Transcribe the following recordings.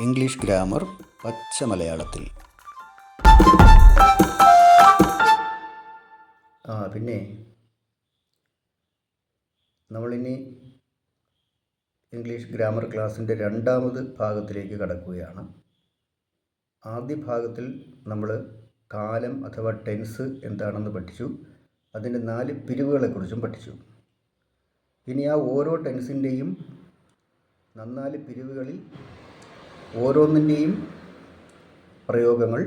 English grammar പച്ച മലയാളത്തിൽ. ആ പിന്നെ നമ്മളിനി ഇംഗ്ലീഷ് ഗ്രാമർ ക്ലാസ്സിന്റെ രണ്ടാമത് ഭാഗത്തിലേക്ക് കടക്കുകയാണ്. ആദ്യ ഭാഗത്തിൽ നമ്മൾ കാലം അഥവാ ടെൻസ് എന്താണെന്ന് പഠിച്ചു. അതിന്റെ നാല് പിരിവുകളെക്കുറിച്ചും പഠിച്ചു. ഇനി ആ ഓരോ ടെൻസിന്റെയും നന്നാൽ പിരിവുകളിൽ ഓരോന്നിന്റെയും പ്രയോഗങ്ങൾ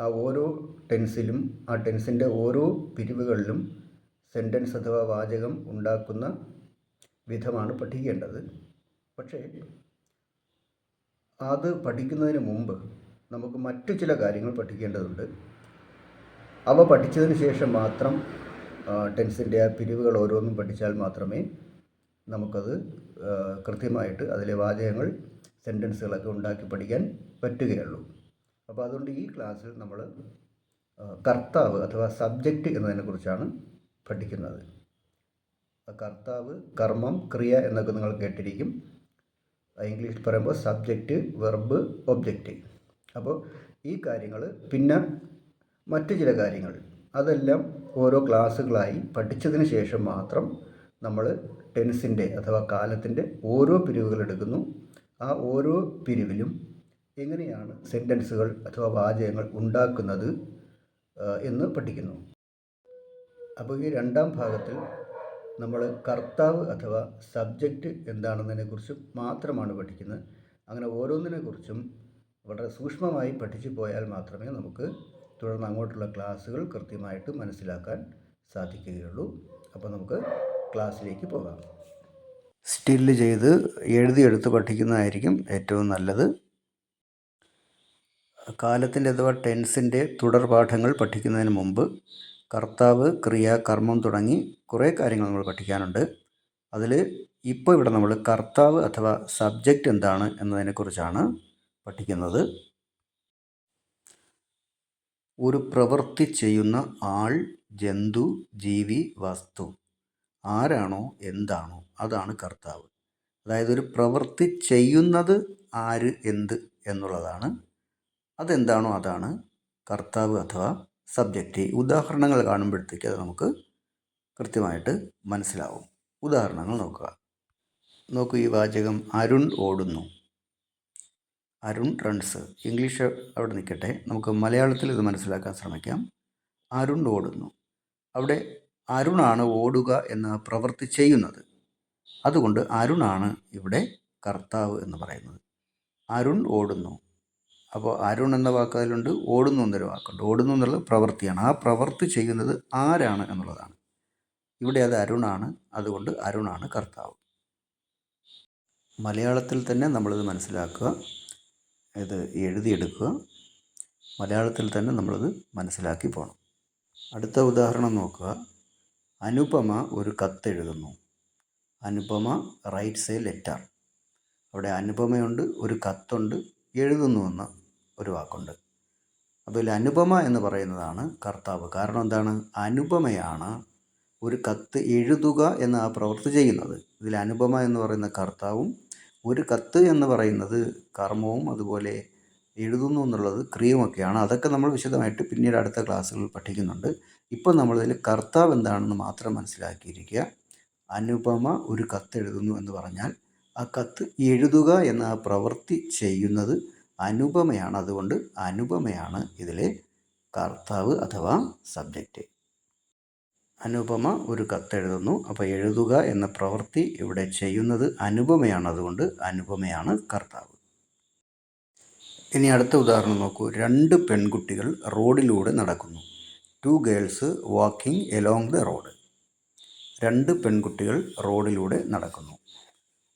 ആ ഓരോ ടെൻസിലും ആ ടെൻസിന്റെ ഓരോ പിരിവുകളിലും സെന്റൻസ് അഥവാ വാചകം ഉണ്ടാക്കുന്ന വിധമാണ് പഠിക്കേണ്ടത്. പക്ഷേ അത് പഠിക്കുന്നതിന് മുമ്പ് നമുക്ക് മറ്റു ചില കാര്യങ്ങൾ പഠിക്കേണ്ടതുണ്ട്. അവ പഠിച്ചതിന് ശേഷം മാത്രം ടെൻസിന്റെ ആ പിരിവുകൾ ഓരോന്നും പഠിച്ചാൽ മാത്രമേ നമുക്കത് കൃത്യമായിട്ട് അതിലെ വാചകങ്ങൾ സെന്റൻസുകളൊക്കെ ഉണ്ടാക്കി പഠിക്കാൻ പറ്റുകയുള്ളൂ. അപ്പോൾ അതുകൊണ്ട് ഈ ക്ലാസ്സിൽ നമ്മൾ കർത്താവ് അഥവാ സബ്ജക്റ്റ് എന്നതിനെക്കുറിച്ചാണ് പഠിക്കുന്നത്. കർത്താവ് കർമ്മം ക്രിയ എന്നൊക്കെ നിങ്ങൾ കേട്ടിരിക്കും. ഇംഗ്ലീഷ് പറയുമ്പോൾ സബ്ജക്റ്റ് വെർബ് ഒബ്ജക്റ്റ് അപ്പോൾ ഈ കാര്യങ്ങൾ പിന്നെ മറ്റു ചില കാര്യങ്ങൾ അതെല്ലാം ഓരോ ക്ലാസ്സുകളായി പഠിച്ചതിന് ശേഷം മാത്രം നമ്മൾ ടെൻസിന്റെ അഥവാ കാലത്തിന്റെ ഓരോ പിരിവുകൾ എടുക്കുന്നു. ആ ഓരോ പിരിവിലും എങ്ങനെയാണ് സെന്റൻസുകൾ അഥവാ വാചകങ്ങൾ ഉണ്ടാക്കുന്നത് എന്ന് പഠിക്കുന്നു. അപ്പോൾ ഈ രണ്ടാം ഭാഗത്തിൽ നമ്മൾ കർത്താവ് അഥവാ സബ്ജക്റ്റ് എന്താണെന്നതിനെക്കുറിച്ച് മാത്രമാണ് പഠിക്കുന്നത്. അങ്ങനെ ഓരോന്നിനെക്കുറിച്ചും വളരെ സൂക്ഷ്മമായി പഠിച്ചു പോയാൽ മാത്രമേ നമുക്ക് തുടർന്ന് അങ്ങോട്ടുള്ള ക്ലാസ്സുകൾ കൃത്യമായിട്ട് മനസ്സിലാക്കാൻ സാധിക്കുകയുള്ളൂ. അപ്പോൾ നമുക്ക് ക്ലാസ്സിലേക്ക് പോകാം. സ്റ്റില്ല് ചെയ്ത് എഴുതി എഴുതിയെടുത്ത് പഠിക്കുന്നതായിരിക്കും ഏറ്റവും നല്ലത്. കാലത്തിന്റെ അഥവാ ടെൻസിന്റെ തുടർ പാഠങ്ങൾ പഠിക്കുന്നതിന് മുമ്പ് കർത്താവ് ക്രിയ കർമ്മം തുടങ്ങി കുറേ കാര്യങ്ങൾ നമ്മൾ പഠിക്കാനുണ്ട്. അതിൽ ഇപ്പോൾ ഇവിടെ നമ്മൾ കർത്താവ് അഥവാ സബ്ജക്റ്റ് എന്താണ് എന്നതിനെക്കുറിച്ചാണ് പഠിക്കുന്നത്. ഒരു പ്രവൃത്തി ചെയ്യുന്ന ആൾ ജന്തു ജീവി വസ്തു. ആരാണോ എന്താണോ അതാണ് കർത്താവ്. അതായത് ഒരു പ്രവൃത്തി ചെയ്യുന്നത് ആര് എന്ത് എന്നുള്ളതാണ്. അതെന്താണോ അതാണ് കർത്താവ് അഥവാ സബ്ജക്റ്റ്. ഉദാഹരണങ്ങൾ കാണുമ്പോഴത്തേക്ക് അത് നമുക്ക് കൃത്യമായിട്ട് മനസ്സിലാവും. ഉദാഹരണങ്ങൾ നോക്കുക. നോക്കൂ ഈ വാചകം അരുൺ ഓടുന്നു. അരുൺ റൺസ്. ഇംഗ്ലീഷ് അവിടെ നിൽക്കട്ടെ. നമുക്ക് മലയാളത്തിൽ ഇത് മനസ്സിലാക്കാൻ ശ്രമിക്കാം. അരുൺ ഓടുന്നു. അവിടെ അരുണാണ് ഓടുക എന്ന പ്രവൃത്തി ചെയ്യുന്നത്. അതുകൊണ്ട് അരുണാണ് ഇവിടെ കർത്താവ് എന്ന് പറയുന്നത്. അരുൺ ഓടുന്നു. അപ്പോൾ അരുൺ എന്ന വാക്ക് അതിലുണ്ട് ഓടുന്നു എന്നൊരു വാക്കുണ്ട്. ഓടുന്നു എന്നുള്ളത് പ്രവൃത്തിയാണ് ആ പ്രവൃത്തി ചെയ്യുന്നത് ആരാണ് എന്നുള്ളതാണ്. ഇവിടെ അത് അരുണാണ്. അതുകൊണ്ട് അരുണാണ് കർത്താവ്. മലയാളത്തിൽ തന്നെ നമ്മളിത് മനസ്സിലാക്കുക. ഇത് എഴുതിയെടുക്കുക. മലയാളത്തിൽ തന്നെ നമ്മളിത് മനസ്സിലാക്കി പോകണം. അടുത്ത ഉദാഹരണം നോക്കുക. അനുപമ ഒരു കത്തെഴുതുന്നു അനുപമ റൈറ്റ്സ് എ ലെറ്റർ അവിടെ അനുപമയുണ്ട് ഒരു കത്തുണ്ട് എഴുതുന്നു എന്ന ഒരു വാക്കുണ്ട്. അപ്പോൾ ഇതിൽ അനുപമ എന്ന് പറയുന്നതാണ് കർത്താവ്. കാരണം എന്താണ്? അനുപമയാണ് ഒരു കത്ത് എഴുതുക എന്ന ആ പ്രവൃത്തി ചെയ്യുന്നത്. ഇതിൽ അനുപമ എന്ന് പറയുന്ന കർത്താവും ഒരു കത്ത് എന്ന് പറയുന്നത് കർമ്മവും അതുപോലെ എഴുതുന്നു എന്നുള്ളത് ക്രിയയുമൊക്കെയാണ്. അതൊക്കെ നമ്മൾ വിശദമായിട്ട് പിന്നീട് അടുത്ത ക്ലാസ്സുകളിൽ പഠിക്കുന്നുണ്ട്. ഇപ്പോൾ നമ്മളിതിൽ കർത്താവ് എന്താണെന്ന് മാത്രം മനസ്സിലാക്കിയിരിക്കുക. അനുപമ ഒരു കത്തെഴുതുന്നു എന്ന് പറഞ്ഞാൽ ആ കത്ത് എഴുതുക എന്ന ആ പ്രവൃത്തി ചെയ്യുന്നത് അനുപമയാണ്. അതുകൊണ്ട് അനുപമയാണ് ഇതിലെ കർത്താവ് അഥവാ സബ്ജക്റ്റ്. അനുപമ ഒരു കത്തെഴുതുന്നു അപ്പോൾ എഴുതുക എന്ന പ്രവൃത്തി ഇവിടെ ചെയ്യുന്നത് അനുപമയാണ്. അതുകൊണ്ട് അനുപമയാണ് കർത്താവ്. ഇനി അടുത്ത ഉദാഹരണം നോക്കൂ. രണ്ട് പെൺകുട്ടികൾ റോഡിലൂടെ നടക്കുന്നു. Two girls walking along the road. രണ്ട് പെൺകുട്ടികൾ റോഡിലൂടെ നടക്കുന്നു.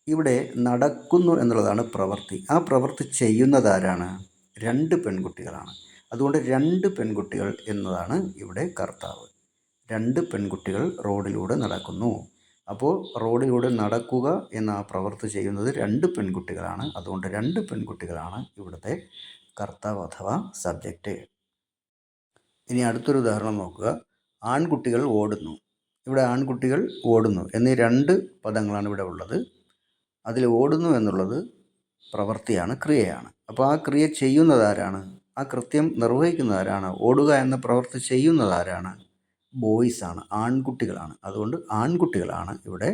ഇവിടെ നടക്കുന്നു എന്നുള്ളതാണ് പ്രവൃത്തി. ആ പ്രവൃത്തി ചെയ്യുന്നതാരാണ് രണ്ട് പെൺകുട്ടികളാണ്. അതുകൊണ്ട് രണ്ട് പെൺകുട്ടികൾ എന്നതാണ് ഇവിടെ കർത്താവ്. രണ്ട് പെൺകുട്ടികൾ റോഡിലൂടെ നടക്കുന്നു. അപ്പോൾ റോഡിലൂടെ നടക്കുക എന്ന ആ പ്രവൃത്തി ചെയ്യുന്നത് രണ്ട് പെൺകുട്ടികളാണ്. അതുകൊണ്ട് രണ്ട് പെൺകുട്ടികളാണ് ഇവിടുത്തെ കർത്താവ് അഥവാ സബ്ജക്റ്റ്. ഇനി അടുത്തൊരു ഉദാഹരണം നോക്കുക. ആൺകുട്ടികൾ ഓടുന്നു. ഇവിടെ ആൺകുട്ടികൾ ഓടുന്നു എന്നീ രണ്ട് പദങ്ങളാണ് ഇവിടെ ഉള്ളത്. അതിൽ ഓടുന്നു എന്നുള്ളത് പ്രവൃത്തിയാണ് ക്രിയയാണ്. അപ്പോൾ ആ ക്രിയ ചെയ്യുന്നത് ആരാണ് ആ കൃത്യം നിർവഹിക്കുന്നത് ആരാണ് ഓടുക എന്ന പ്രവൃത്തി ചെയ്യുന്നത് ആരാണ് ബോയ്സ് ആണ് ആൺകുട്ടികളാണ്. അതുകൊണ്ട് ആൺകുട്ടികളാണ് ഇവിടെ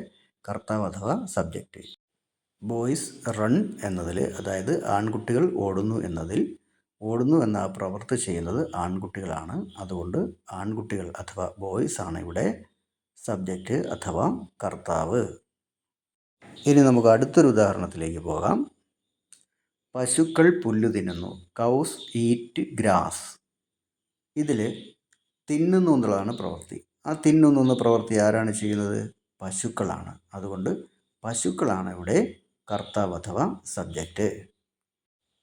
കർത്താവ് അഥവാ സബ്ജക്റ്റ്. ബോയ്സ് റൺ എന്നതിൽ അതായത് ആൺകുട്ടികൾ ഓടുന്നു എന്നതിൽ ഓടുന്നു എന്ന പ്രവൃത്തി ചെയ്യുന്നത് ആൺകുട്ടികളാണ്. അതുകൊണ്ട് ആൺകുട്ടികൾ അഥവാ ബോയ്സ് ആണ് ഇവിടെ സബ്ജക്റ്റ് അഥവാ കർത്താവ്. ഇനി നമുക്ക് അടുത്തൊരു ഉദാഹരണത്തിലേക്ക് പോകാം. പശുക്കൾ പുല്ല് തിന്നുന്നു. കൗസ് ഈറ്റ് ഗ്രാസ് ഇതിൽ തിന്നുന്നു എന്നുള്ളതാണ് പ്രവൃത്തി. ആ തിന്നുന്നു എന്ന പ്രവൃത്തി ആരാണ് ചെയ്യുന്നത്? പശുക്കളാണ്. അതുകൊണ്ട് പശുക്കളാണ് ഇവിടെ കർത്താവ് അഥവാ സബ്ജക്റ്റ്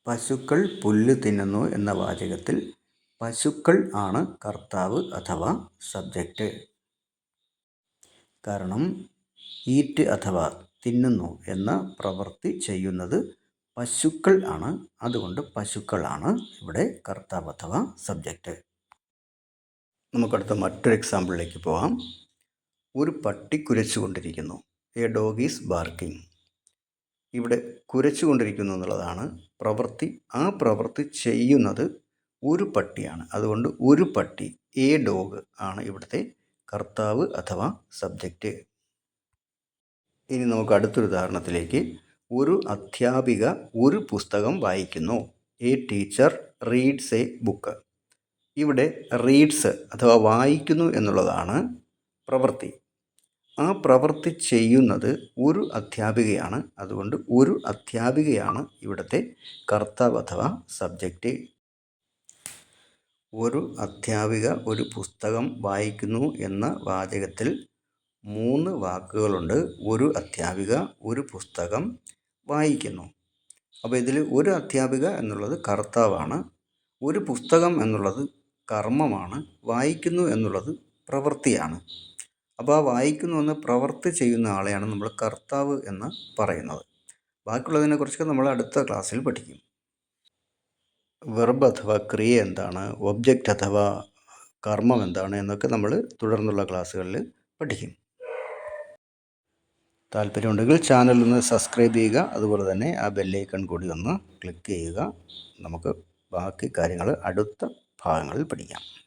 പശുക്കൾ പുല്ല് തിന്നുന്നു എന്ന വാചകത്തിൽ പശുക്കൾ ആണ് കർത്താവ് അഥവാ സബ്ജക്റ്റ്. കാരണം ഈറ്റ് അഥവാ തിന്നുന്നു എന്ന പ്രവൃത്തി ചെയ്യുന്നത് പശുക്കൾ ആണ്. അതുകൊണ്ട് പശുക്കളാണ് ഇവിടെ കർത്താവ് അഥവാ സബ്ജക്റ്റ്. നമുക്കടുത്ത മറ്റൊരു എക്സാമ്പിളിലേക്ക് പോകാം ഒരു പട്ടി കുരച്ചുകൊണ്ടിരിക്കുന്നു എ ഡോഗ് ഈസ് ബാർക്കിംഗ് ഇവിടെ കുരച്ചുകൊണ്ടിരിക്കുന്നു എന്നുള്ളതാണ് പ്രവൃത്തി. ആ പ്രവൃത്തി ചെയ്യുന്നത് ഒരു പട്ടിയാണ്. അതുകൊണ്ട് ഒരു പട്ടി എ ഡോഗ് ആണ് ഇവിടുത്തെ കർത്താവ് അഥവാ സബ്ജക്റ്റ് ഇനി നമുക്ക് അടുത്തൊരു ഉദാഹരണത്തിലേക്ക് ഒരു അധ്യാപിക ഒരു പുസ്തകം വായിക്കുന്നു. A teacher reads a book ഇവിടെ റീഡ്സ് അഥവാ വായിക്കുന്നു എന്നുള്ളതാണ് പ്രവൃത്തി. ആ പ്രവൃത്തി ചെയ്യുന്നത് ഒരു അധ്യാപികയാണ്. അതുകൊണ്ട് ഒരു അധ്യാപികയാണ് ഇവിടുത്തെ കർത്താവ് അഥവാ സബ്ജക്റ്റ്. ഒരു അധ്യാപിക ഒരു പുസ്തകം വായിക്കുന്നു എന്ന വാചകത്തിൽ മൂന്ന് വാക്കുകളുണ്ട്. ഒരു അധ്യാപിക ഒരു പുസ്തകം വായിക്കുന്നു. അപ്പോൾ ഇതിൽ ഒരു അധ്യാപിക എന്നുള്ളത് കർത്താവാണ്. ഒരു പുസ്തകം എന്നുള്ളത് കർമ്മമാണ്. വായിക്കുന്നു എന്നുള്ളത് പ്രവൃത്തിയാണ്. അപ്പോൾ ആ വായിക്കുന്ന ഒന്ന് പ്രവർത്തി ചെയ്യുന്ന ആളെയാണ് നമ്മൾ കർത്താവ് എന്ന് പറയുന്നത്. ബാക്കിയുള്ളതിനെക്കുറിച്ചൊക്കെ നമ്മൾ അടുത്ത ക്ലാസ്സിൽ പഠിക്കും. വെർബ് അഥവാ ക്രിയ എന്താണ്? ഒബ്ജക്റ്റ് അഥവാ കർമ്മം എന്താണ്? എന്നൊക്കെ നമ്മൾ തുടർന്നുള്ള ക്ലാസ്സുകളിൽ പഠിക്കും. താല്പര്യമുണ്ടെങ്കിൽ ചാനൽ ഒന്ന് സബ്സ്ക്രൈബ് ചെയ്യുക. അതുപോലെ തന്നെ ആ ബെല്ലൈക്കൺ കൂടി ഒന്ന് ക്ലിക്ക് ചെയ്യുക. നമുക്ക് ബാക്കി കാര്യങ്ങൾ അടുത്ത ഭാഗങ്ങളിൽ പഠിക്കാം.